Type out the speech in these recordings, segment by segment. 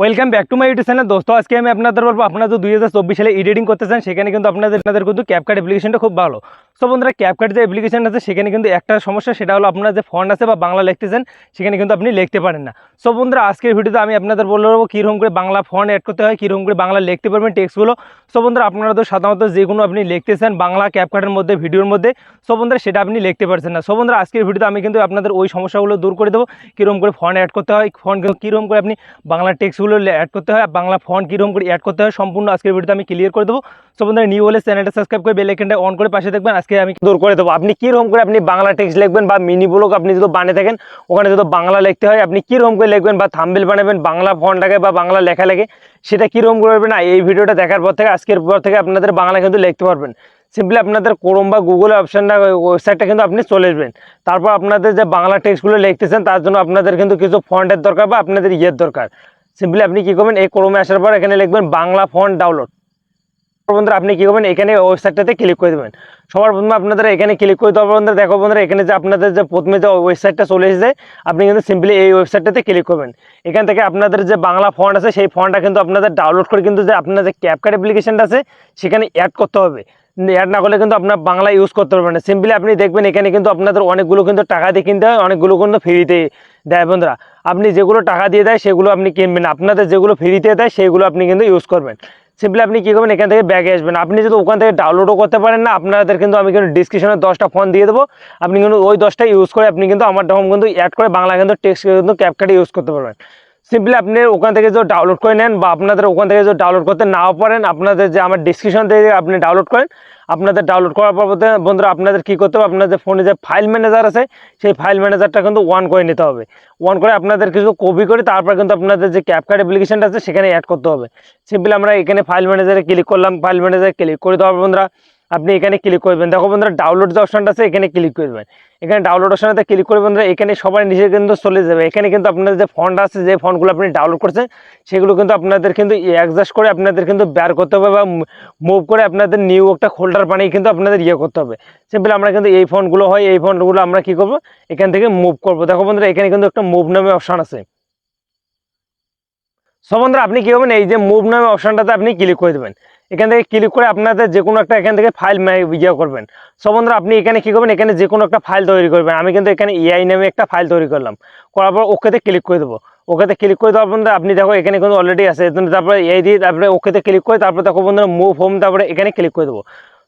Welcome back to my YouTube channel দোস্ত, আজকে আমি আপনাদের বলব, আপনারা দুই হাজার চব্বিশ সালে এডিটিং করতে চান সেখানে কিন্তু আপনাদের আপনাদের কিন্তু ক্যাপকার্ট অ্যাপ্লিকেশনটা খুব ভালো। সো বন্ধুরা ক্যাপকার্ট যে অ্যাপ্লিকেশন আছে, সেখানে কিন্তু একটা সমস্যা, সেটা হলো আপনার যে ফন্ট আছে বা বাংলা লিখতেছেন, সেখানে কিন্তু আপনি লিখতে পারেন না। সো বন্ধুরা, আজকের ভিডিওতে আমি আপনাদের বলব কীরকম করে বাংলা ফন্ট অ্যাড করতে হয়, কীরকম করে বাংলা লিখতে পারবেন টেক্সটগুলো সো বন্ধুরা, আপনারা তো সাধারণত যে কোনো আপনি লিখতেছেন বাংলা ক্যাপকার্টের মধ্যে ভিডিওর মধ্যে সো বন্ধুরা, সেটা আপনি লিখতে পারছেন না। সো বন্ধুরা, আজকের ভিডিওতে আমি কিন্তু আপনাদের ওই সমস্যাগুলো দূর করে দেবো, কীরকম করে ফন্ট অ্যাড করতে হয় ফন্ট কীরকম করে আপনি বাংলা টেক্সটগুলো অ্যাড করতে হয়। বাংলা ফন্ট কীরকম করে অ্যাড করতে হয় সম্পূর্ণ আজকের ভিডিওতে আমি ক্লিয়ার করে দেবো। সো বন্ধুরা নিউ হলে চ্যানেলটা সাবস্ক্রাইব করে বেল আইকনটা অন করে পাশে দেখবেন আজকে আমি দূর করে দেবো। আপনি কীরকম করে আপনি বাংলা টেক্সট লিখবেন বা মিনি ব্লগ আপনি যদি বানিয়ে থাকেন, ওখানে যদি বাংলা লিখতে হয়, আপনি কীরকম করে লিখবেন বা থাম্বেল বানাবেন, বাংলা ফন্টটাকে বা বাংলা লেখা লাগে সেটা কীরকম করবেন না, এই ভিডিওটা দেখার পর থেকে, আজকের পর থেকে আপনাদের বাংলা কিন্তু লিখতে পারবেন। সিম্পলি আপনাদের ক্রোম বা গুগল অপশানটা ওয়েবসাইটটা কিন্তু আপনি চলে আসবেন। তারপর আপনাদের যে বাংলা টেক্সটগুলো লিখতেছেন, তার জন্য আপনাদের কিন্তু কিছু ফন্টের দরকার বা আপনাদের ইয়ের দরকার। সিম্পলি আপনি কী করবেন? এই ক্রোমে আসার পর এখানে লিখবেন বাংলা ফন্ট ডাউনলোড বন্ধুরা আপনি কী করবেন? এখানে ওয়েবসাইটটাতে ক্লিক করে দেবেন। সবার প্রথমে আপনাদের এখানে ক্লিক করে দেওয়ার বন্ধুরা দেখো বন্ধুরা, এখানে যে আপনাদের যে প্রথমে যে ওয়েবসাইটটা চলে এসেছে, আপনি কিন্তু সিম্পলি এই ওয়েবসাইটটাতে ক্লিক করবেন। এখান থেকে আপনাদের যে বাংলা ফন্ট আছে, সেই ফন্টটা কিন্তু আপনাদের ডাউনলোড করে কিন্তু যে আপনার যে ক্যাপকার্ট অ্যাপ্লিকেশনটা আছে, সেখানে অ্যাড করতে হবে। অ্যাড না করলে কিন্তু আপনার বাংলা ইউজ করতে পারবেন না। সিম্পলি আপনি দেখবেন এখানে কিন্তু আপনাদের অনেকগুলো কিন্তু টাকা দিয়ে কিনতে হয়, অনেকগুলো কিন্তু ফ্রিতে দেয় বন্ধুরা। আপনি যেগুলো টাকা দিয়ে দেয়, সেগুলো আপনি কিনবেন আপনাদের যেগুলো ফ্রিতে দেয়, সেগুলো আপনি কিন্তু ইউজ করবেন। সিম্পলি আপনি কী করবেন, এখান থেকে ব্যাগে আসবেন। আপনি যদি ওখান থেকে ডাউনলোডও করতে পারেন না, আপনাদের কিন্তু আমি কিন্তু ডিসক্রিপশনে দশটা ফোন দিয়ে দেবো। আপনি কিন্তু ওই দশটা ইউজ করে আপনি কিন্তু আমার তখন কিন্তু অ্যাড করে বাংলা কিন্তু টেক্সট কিন্তু ক্যাপকার্টে ইউজ করতে পারবেন। সিম্পলি আপনি ওখান থেকে যদি ডাউনলোড করে নেন বা আপনাদের ওখান থেকে যদি ডাউনলোড করতে নাও পারেন, আপনাদের যে আমার ডিসক্রিপশন থেকে আপনি ডাউনলোড করেন, আপনাদের ডাউনলোড করার পর বন্ধুরা আপনাদের কী করতে হবে? আপনাদের ফোনে যে ফাইল ম্যানেজার আছে, সেই ফাইল ম্যানেজারটা কিন্তু ওয়ান করে নিতে হবে। ওয়ান করে আপনাদের কিছু কপি করে তারপর কিন্তু আপনাদের যে ক্যাপকার্ট অ্যাপ্লিকেশনটা আছে, সেখানে অ্যাড করতে হবে। সিম্পলি আমরা এখানে ফাইল ম্যানেজারে ক্লিক করলাম ফাইল ম্যানেজারে ক্লিক করে দেওয়ার বন্ধুরা আপনি এখানে ক্লিক করবেন। দেখো বন্ধুরা ডাউনলোড যে অপশনটা আছে, এখানে ক্লিক করবেন। এখানে ডাউনলোড অপশনটাতে ক্লিক করে বন্ধুরা, এখানে সবার নিচে কিন্তু চলে যাবে। এখানে কিন্তু আপনাদের যে ফন্ট আছে, যে ফন্টগুলো আপনি ডাউনলোড করছেন, সেগুলো কিন্তু আপনাদের কিন্তু অ্যাডজাস্ট করে আপনাদের কিন্তু বের করতে হবে বা মুভ করে আপনাদের নিউ একটা হোল্ডার বানিয়ে কিন্তু আপনাদের ইয়ে করতে হবে। সিম্পলি আমরা কিন্তু এই ফন্টগুলো হয়, এই ফন্টগুলো আমরা কি করব? এখান থেকে মুভ করব। দেখো বন্ধুরা, এখানে কিন্তু একটা মুভ নামে অপশন আছে। সো বন্ধুরা, আপনি কি করবেন? এই যে মুভ নামে অপশনটাতে আপনি ক্লিক করে দেবেন। এখান থেকে ক্লিক করে আপনাদের যে কোনো একটা এখান থেকে ফাইল ইয়ে করবেন। সো বন্ধুরা, আপনি এখানে কী করবেন? এখানে যে কোনো একটা ফাইল তৈরি করবেন। আমি কিন্তু এখানে এআই নামে একটা ফাইল তৈরি করলাম। করার পর ওকেতে ক্লিক করে দেবো। ওকেতে ক্লিক করে দেওয়ার বন্ধুরা, আপনি দেখো এখানে কিন্তু অলরেডি আছে। তারপরে এই দিয়ে তারপরে ওকেতে ক্লিক করে তারপরে দেখো বন্ধুরা মুভ হোম তারপরে এখানে ক্লিক করে দেবো।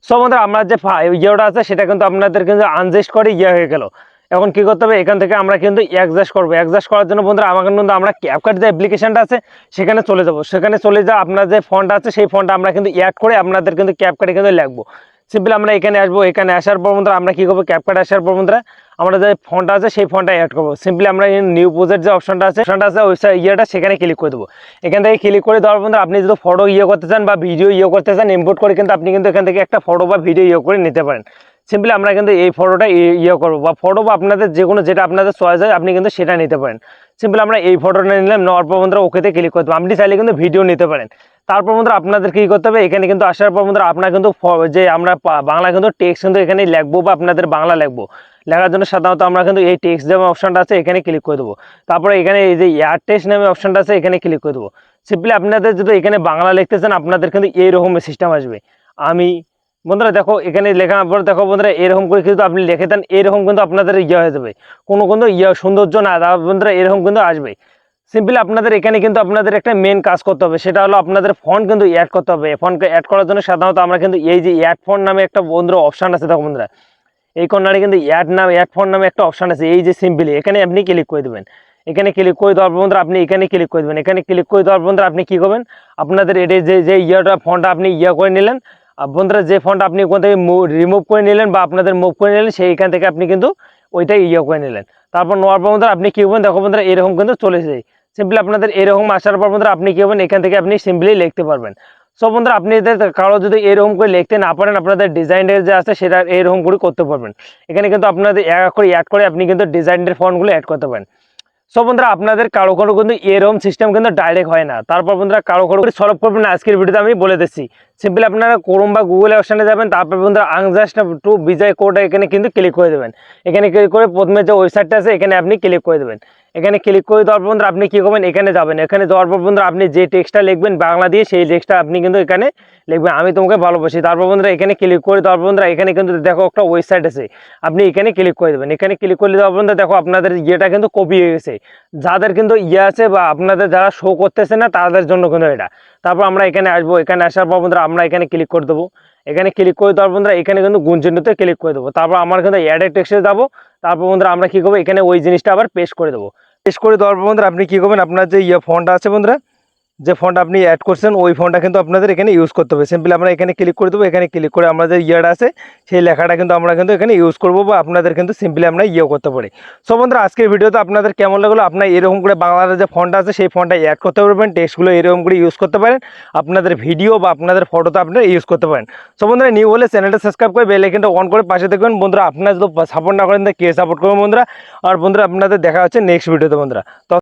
সো বন্ধুরা, আমরা যে ইয়েটা আছে, সেটা কিন্তু আপনাদের কিন্তু আনজেস্ট করে ইয়ে হয়ে গেল। এখন কি করতে হবে? এখান থেকে আমরা কিন্তু অ্যাডজাস্ট করব। অ্যাডজাস্ট করার জন্য বন্ধুরা, আমাকে কিন্তু আমরা ক্যাপকাট যে অ্যাপ্লিকেশনটা আছে, সেখানে চলে যাব। সেখানে চলে যা আপনার যে ফন্ট আছে, সেই ফন্টটা আমরা কিন্তু অ্যাড করে আপনাদের কিন্তু ক্যাপকাটে কিন্তু লিখব। সিম্পলি আমরা এখানে আসব। এখানে আসার পর বন্ধুরা, আমরা কী করব? ক্যাপকাট আসার পর বন্ধুরা, আমরা যে ফন্টটা আছে, সেই ফন্টটা অ্যাড করব। সিম্পলি আমরা নিউ পোজের যে অপশনটা আছে অপশনটা আছে ওই ইয়েটা সেখানে ক্লিক করে দেবো। এখান থেকে ক্লিক করে দেওয়ার বন্ধুরা, আপনি যদি ফটো ইয়ে করতে চান বা ভিডিও ইয়ে করতে চান ইম্পোর্ট করে কিন্তু আপনি কিন্তু এখান থেকে একটা ফটো বা ভিডিও ইয়ে করে নিতে পারেন। সিম্পলি আমরা কিন্তু এই ফটোটা ইয়ে করব বা ফটো বা আপনাদের যে কোনো যেটা আপনাদের চয়েস হয়, আপনি কিন্তু সেটা নিতে পারেন। সিম্পলি আমরা এই ফটোটা নিলাম, নেওয়ার পর বন্ধুরা ওকেতে ক্লিক করতে আপনি চাইলে কিন্তু ভিডিও নিতে পারেন। তারপর বন্ধুরা আপনাদের কী করতে হবে? এখানে কিন্তু আসার পর বন্ধুরা আপনার কিন্তু যে আমরা বাংলা কিন্তু টেক্সট কিন্তু এখানে লিখব বা আপনাদের বাংলা লিখব। লেখার জন্য সাধারণত আমরা কিন্তু এই টেক্সট যে অপশনটা আছে, এখানে ক্লিক করে দেবো। তারপরে এখানে এই যে এয়ার টেক্সট নামে অপশনটা আছে, এখানে ক্লিক করে দেবো। সিম্পলি আপনাদের যদি এখানে বাংলা লিখতে চান, আপনাদের কিন্তু এইরকম সিস্টেম আসবে। আমি বন্ধুরা দেখো, এখানে লেখার পর দেখো বন্ধুরা, এরকম করে কিন্তু আপনি লিখে দেন, এরকম কিন্তু আপনাদের ইয়ে হয়ে যাবে। কোনো কোনো ইয়ে সৌন্দর্য না বন্ধুরা এরকম কিন্তু আসবে। সিম্পলি আপনাদের এখানে কিন্তু আপনাদের একটা মেন কাজ করতে হবে, সেটা হলো আপনাদের ফোন কিন্তু অ্যাড করতে হবে। ফোনকে অ্যাড করার জন্য সাধারণত আমরা কিন্তু এই যে অ্যাড ফোন নামে একটা বন্ধুরা অপশান আছে, দেখো বন্ধুরা। এই কর্নারে কিন্তু অ্যাড নাম অ্যাড ফোন নামে একটা অপশান আছে, এই যে সিম্পলি এখানে আপনি ক্লিক করে দেবেন। এখানে ক্লিক করে দেওয়ার বন্ধুরা আপনি এখানে ক্লিক করে দেবেন। এখানে ক্লিক করে দেওয়ার বন্ধুরা আপনি কী করবেন? আপনাদের এটা যে যে ইয়েটা ফোনটা আপনি ইয়ে করে নিলেন বন্ধুরা, যে ফোনটা আপনি ওখান থেকে রিমুভ করে নিলেন বা আপনাদের মুভ করে নিলেন, সেইখান থেকে আপনি কিন্তু ওইটাই ইয়ে করে নিলেন। তারপর নেওয়ার পর বন্ধুরা, আপনি কী দেখো বন্ধুরা, এরকম কিন্তু চলে যায়। সিম্পলি আপনাদের এরকম আসার পর বন্ধুরা, আপনি কী করবেন এখান থেকে আপনি সিম্পলি লিখতে পারবেন। সো বন্ধুরা, আপনি এদের কারও যদি এরকম করে লিখতে না পারেন, আপনাদের ডিজাইনের যে আছে, সেটা এরকম করে করতে পারবেন। এখানে কিন্তু আপনাদের এক করে অ্যাড করে আপনি কিন্তু ডিজাইনের ফোনগুলো অ্যাড করতে পারেন। সো বন্ধুরা, আপনাদের কারও কারও কিন্তু এরকম সিস্টেম কিন্তু ডাইরেক্ট হয় না। তারপর বন্ধুরা, কারও কারও সলভ করবেন না। আজকের ভিডিওতে আমি বলে দিচ্ছি। সিম্পলি আপনারা ক্রোম বা গুগল অপশানে যাবেন, তারপর বন্ধুরা আংজাস্ট টু বিজয় কোড এখানে কিন্তু ক্লিক করে দেবেন। এখানে ক্লিক করে প্রথমে যে ওয়েবসাইটটা আছে, এখানে আপনি ক্লিক করে দেবেন। এখানে ক্লিক করে দেওয়ার বন্ধুরা আপনি কী করবেন? এখানে যাবেন। এখানে যাওয়ার পর বন্ধুরা আপনি যে টেক্সটটা লিখবেন বাংলা দিয়ে, সেই টেক্সটটা আপনি কিন্তু এখানে লিখবেন। আমি তোমাকে ভালোবাসি। তারপর বন্ধুরা এখানে ক্লিক করে দেওয়ার বন্ধুরা এখানে কিন্তু দেখো একটা ওয়েবসাইট আছে। আপনি এখানে ক্লিক করে দেবেন। এখানে ক্লিক করে দেওয়ার পর দেখো আপনাদের ইয়েটা কিন্তু কপি হয়ে গেছে। যাদের কিন্তু ইয়ে আছে বা আপনাদের যারা শো করতেছে না, তাদের জন্য কিন্তু এটা। তারপর আমরা এখানে আসব। এখানে আসার পর বন্ধুরা আমরা এখানে ক্লিক করে দেবো। এখানে ক্লিক করে দেওয়ার বন্ধুরা এখানে কিন্তু গুঞ্জনতে ক্লিক করে দেবো। তারপর আমার কিন্তু অ্যাডের টেক্সটে যাব। তারপর বন্ধুরা আমরা কি করব? এখানে ওই জিনিসটা আবার পেস্ট করে দেবো। পেস্ট করে দেওয়ার পর বন্ধুরা আপনি কি করবেন? আপনার যে ইয়ে ফোনটা আছে বন্ধুরা যে ফোনটা আপনি অ্যাড করছেন, ওই ফোনটা কিন্তু আপনাদের এখানে ইউজ করতে হবে। সিম্পলি আমরা এখানে ক্লিক করে দেবো, এখানে ক্লিক করে আমরা যে ইয়েটা আছে, সেই লেখাটা কিন্তু আমরা কিন্তু এখানে ইউজ করব বা আপনাদের কিন্তু সিম্পলি আমরা ইয়ে করতে পারি। সো বন্ধুরা, আজকের ভিডিওতে আপনাদের কেমন লাগল? আপনার এরকম করে বাংলার যে ফোনটা আছে, সেই ফোনটা অ্যাড করতে পারবেন টেক্সটগুলো এরকম করে ইউজ করতে পারেন, আপনাদের ভিডিও বা আপনাদের ফটোতে আপনারা ইউজ করতে পারেন। সো বন্ধুরা নিউ হলে চ্যানেলটা সাবস্ক্রাইব করে বেল আইকনটা অন করে পাশে দেখবেন। বন্ধুরা, আপনারা যদি সাপোর্ট না করেন কে সাপোর্ট করবেন বন্ধুরা? আর বন্ধুরা, আপনাদের দেখা হচ্ছে নেক্সট ভিডিওতে বন্ধুরা। তো